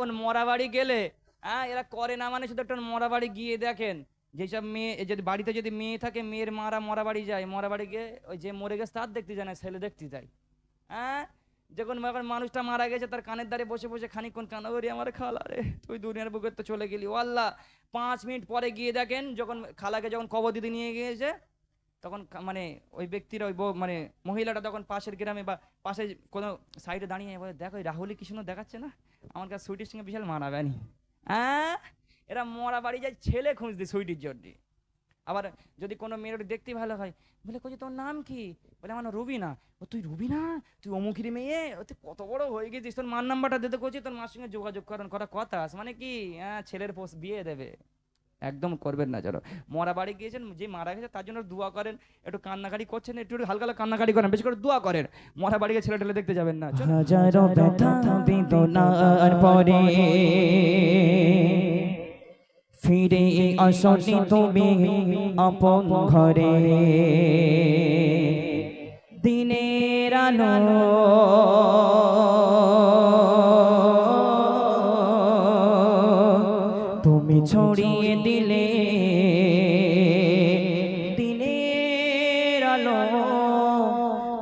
কোন মরা বাড়ি গেলে হ্যাঁ এরা করে না মানে শুধু একটা মরা বাড়ি গিয়ে দেখেন, যেসব মেয়ে যদি বাড়িতে যদি মেয়ে থাকে, মেয়ের মারা মরা বাড়ি যায়, মরা বাড়ি গিয়ে ওই যে মরে গেছে তার দেখতে যায় না, ছেলে দেখতে যায়। হ্যাঁ যখন মানুষটা মারা গেছে, তার কানের দ্বারে বসে বসে খানিকক্ষণ কানা করি আমার খালা রে, তুই দুনিয়ার বুকের তো চলে গেলি, ও আল্লাহ। পাঁচ মিনিট পরে গিয়ে দেখেন, যখন খালাকে যখন কবর দিতে নিয়ে গিয়েছে তখন মানে ওই ব্যক্তির ওই মানে মহিলাটা তখন পাশের গ্রামে বা পাশে কোনো সাইডে দাঁড়িয়ে বলে, দেখো, এই রাহুলি কি সুন্দর দেখাচ্ছে না? আমার কাছে সুইটির সঙ্গে বিশাল মানাবেনি হ্যাঁ? এরা মরা বাড়ি যায়, ছেলে খুঁজতে সুইটির জন্য। আবার যদি কোনো মেয়ের দেখতে ভালো হয়, বলে, কই তোর নাম কি? বলে, আমার রুবিনা। ও, তুই রুবিনা? তুই অমুখির মেয়ে? ও, তুই কত বড় হয়ে গেছিস? তোর মার নাম্বারটা দিতে করছি তোর মার সঙ্গে যোগাযোগ করেন করা কথা। মানে কি? হ্যাঁ ছেলের পোস্ট বিয়ে দেবে। একদম করবেন না যেন। মরা বাড়ি গিয়েছেন যে মারা গেছে তার জন্য দোয়া করেন একটু কান্নাকাটি করছেন একটু হালকা হালকা কান্নাকাটি করেন বেশি করে দোয়া করেন। মরা বাড়ি গিয়ে ছেলে টেলে দেখতে যাবেন না ফিরে আসনি তুমি আপন ঘরে। দিনের আলো তুমি ছড়িয়ে দিলে দিনের আলো।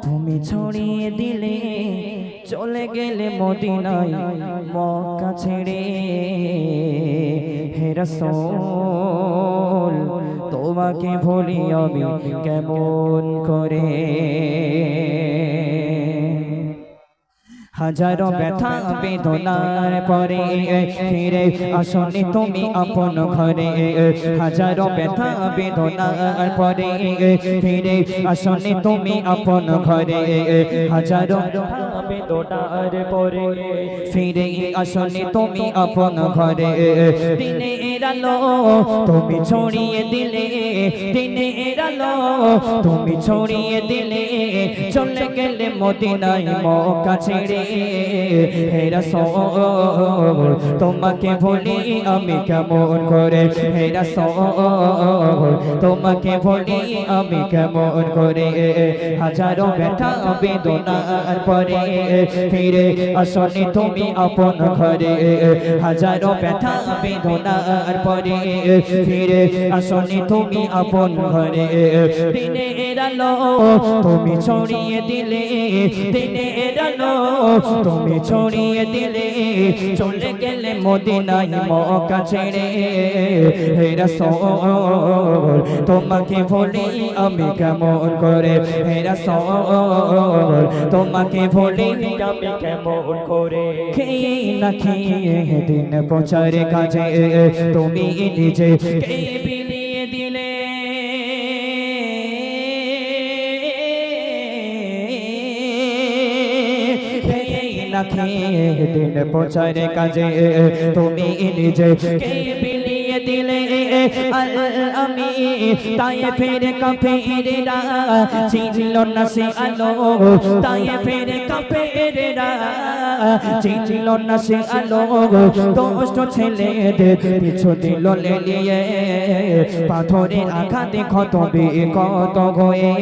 তুমি ছড়িয়ে দিলে চলে গেলে মদিনায় মক্কা ছেড়ে হে রাসূল তোমাকে ভুলি আমি কেমন করে? হাজারো ব্যথা বেদনার পরে ফিরে আসনি তুমি আপন ঘরে। হাজারো ব্যথা বেদনার পরে ফিরে আসনি তুমি আপন ঘরে। হাজারো বেদনার পরে ফিরে আসনি তুমি আপন ঘরে। দিনের আলো তুমি ছড়িয়ে দিলে। দিনের আলো তুমি ছড়িয়ে দিলে, চলে গেলে মদিনায় মক্কা ছেড়ে। হে রাসূল, তোমাকে ভুলি আমি কেমন করে। হে রাসূল, তোমাকে ভুলি আমি কেমন করে। হাজারো ব্যথা বেদনার পরে ফিরে আসনি তুমি আপন ঘরে। হাজারো ব্যথা বেদনার পরে ফিরে আসনি তুমি আপন ঘরে। দিনের আলো তুমি ছড়িয়ে দিলে। দিনের আলো তুমি ছড়িয়ে দিলে। চলে গেলে মদিনায় মক্কা ছেড়ে। হে রাসূল তোমাকে ভুলি আমি কেমন করে? হে রাসূল তোমাকে ভুলি আমি কেমন করে? খেয়ে না খেয়ে দিন প্রচারে কাজে। তুমি নিজে কে খেয়ে দিন পৌঁছায় দিন প্রচারে কাজে। তুমি নিজে কে বিলিয়ে দিলে আল আমি তাই ফেরে কাফেরেরা চিনল না সে আলো। তাই ফেরে কাফেরেরা চিনল না সে আলো। দোষ্ট ছেলেদের পিছু দিল লেলিয়ে। পাথরের আঘাতে ক্ষত কত গয়ে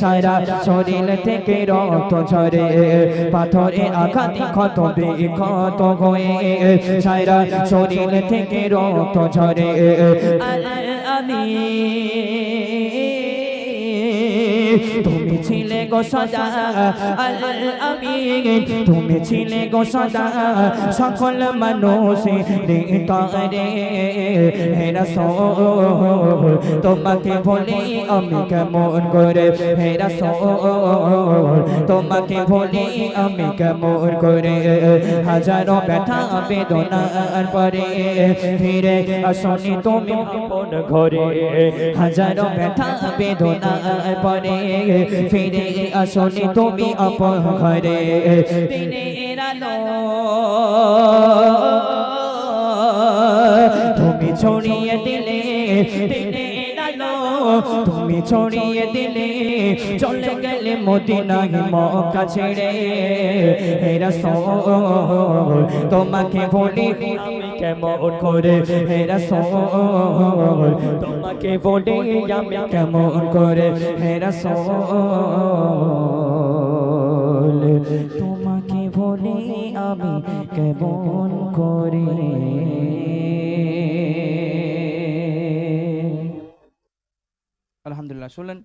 সারা শরীর থেকে রক্ত ঝরে। পাথরের আঘাতে ক্ষত কত গয়ে সারা শরীর থেকে রক্ত ঝরে। আমি তুমি ছিলে গো সদা আল আমি তুমি ছিলে গো সদা, সকল মানুষে রে তোমাকে বলি আমি কেমন করে, হে তোমাকে বলি আমি কেমন করে, হাজারো ব্যথা বেদনার পরে ফিরে আসনি তুমি ঘরে, হাজারো ব্যথা বেদনার পরে ফিরে আসনি তুমি আপন ঘরে। দিনের আলো। তুমি ছড়িয়ে দিলে। আলো তুমি ছড়িয়ে দিলে, চলে গেলে মদিনায় মক্কা ছেড়ে। হে রাসূল, তোমাকে বলি কেমন করে? হে রাসূল, তোমাকে বলি আমি কেমন করে? হে রাসূল, তোমাকে বলি আমি কেমন করে? elhamdülillah. சொல்லுன்னு